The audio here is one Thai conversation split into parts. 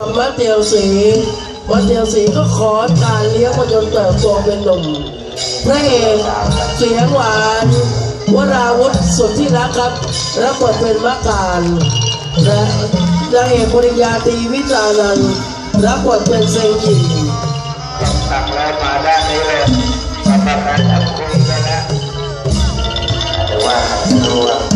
วัดเตียวสีวัดเตียวสีก็ขอการเลี้ยงมาจนเติบโตเป็นหนุ่มพระเอกเสียงหวานวราวุธสุดที่รักครับรับบทเป็นมะการและนางเอกปริญญาตรีวิจารันท์รับบทเป็นเซงหยินตักแล้วมาด้านนี้เลยมาทำงานจับคุยกันแล้วแต่ว่าดูว่า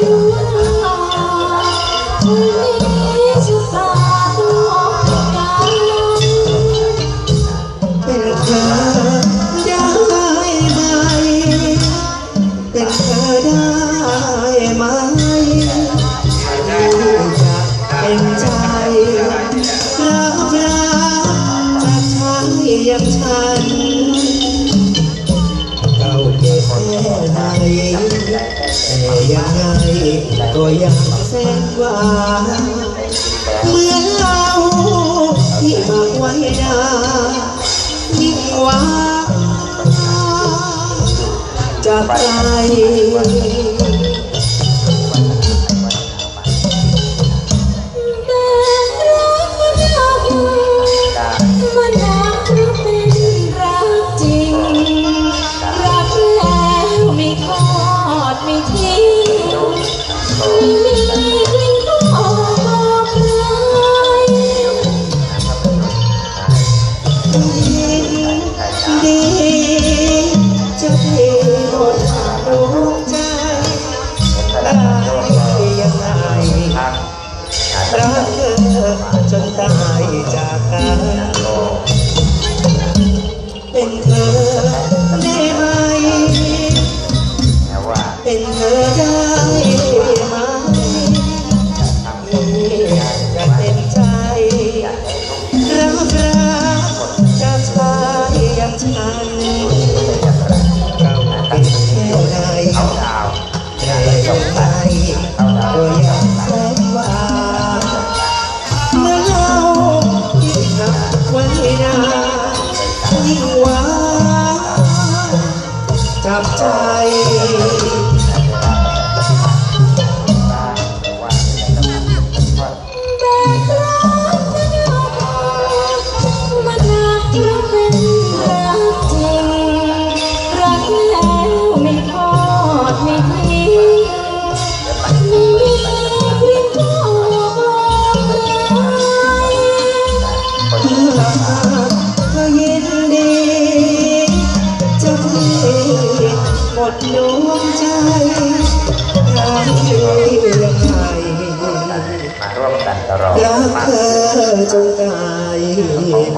ค ก็ยังแสนหวานเหมือนเราที่หมักไว้นานยิ่งหวานจากใจมันรักเป็นรักจริงรักแล้วไม่ทอดไม่ทิ้ง จะให้หมดดวงใจได้ยังไงรักเธอจนตายจากกัน นับไว้นานยิ่งวานจับใจ ดดวงใจรักเธอยังไงมาร่วมกันตลอดรักมาเธอจนตายโมทนาจาก